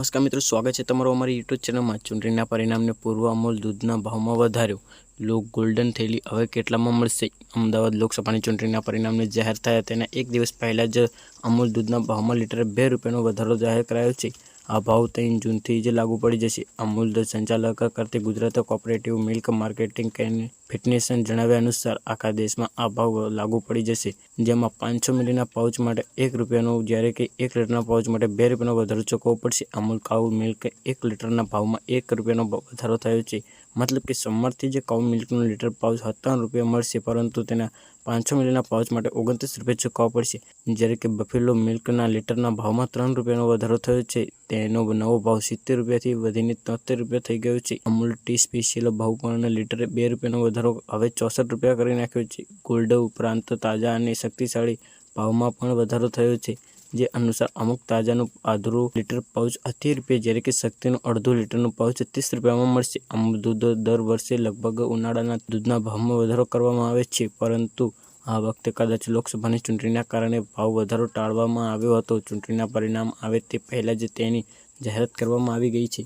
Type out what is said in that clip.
નમસ્કાર મિત્રો, સ્વાગત છે તમારું અમારી યુટ્યુબ ચેનલમાં. ચૂંટણીના પરિણામને પૂર્વ અમૂલ દૂધના ભાવમાં વધાર્યો. લો ગોલ્ડન થેલી હવે કેટલામાં મળશે? અમદાવાદ લોકસભાની ચૂંટણીના પરિણામને જાહેર થયા તેના એક દિવસ પહેલાં જ અમૂલ દૂધના ભાવમાં લીટરે બે રૂપિયાનો વધારો જાહેર કરાયો છે. આ ભાવ ત્રણ જૂનથી જ લાગુ પડી જશે. અમૂલ સંચાલક કરતી ગુજરાત કોઓપરેટિવ મિલ્ક માર્કેટિંગ ફિટનેસન જણાવ્યા અનુસાર, આખા દેશમાં આ ભાવ લાગુ પડી જશે, જેમાં પાંચસો મિલીના પાઉચ માટે એક રૂપિયાનો, જ્યારે કે એક લીટરના પાઉચ માટે બે રૂપિયાનો વધારો ચૂકવવો પડશે. અમૂલ કાઉ મિલ્ક એક લીટરના ભાવમાં એક રૂપિયાનો વધારો થયો છે. મતલબ કે સોમવારથી જે કાઉ મિલ્કનો લીટર પાઉચ સત્તાવન રૂપિયા મળશે, પરંતુ તેના પાંચસો મિલીના પાઉચ માટે ઓગણત્રીસ રૂપિયા ચૂકવવા પડશે. જ્યારે કે બફેલો મિલ્કના લીટરના ભાવમાં ત્રણ રૂપિયાનો વધારો થયો છે. તેનો નવો ભાવ સિત્તેર રૂપિયાથી વધીને તોતેર રૂપિયા થઈ ગયો છે. અમૂલ ટી સ્પેશિયલ ભાવ પણ લીટરે બે રૂપિયાનો વધારો હવે ચોસઠ રૂપિયા કરી નાખ્યો છે. ગોલ્ડ ઉપરાંત તાજા અને શક્તિશાળી ભાવમાં પણ વધારો થયો છે. જે અનુસાર અમુક તાજાનું આધરું લીટર પાઉચ અઠ્યાસી રૂપિયા, જ્યારે કે શક્તિનું અડધું લીટરનું પાઉચ ત્રીસ રૂપિયામાં મળશે. અમુક દૂધ દર વર્ષે લગભગ ઉનાળાના દૂધના ભાવમાં વધારો કરવામાં આવે છે, પરંતુ આ વખતે કદાચ લોકસભાની ચૂંટણીના કારણે ભાવ વધારો ટાળવામાં આવ્યો હતો. ચૂંટણીના પરિણામ આવે તે પહેલાં જ તેની જાહેરાત કરવામાં આવી ગઈ છે.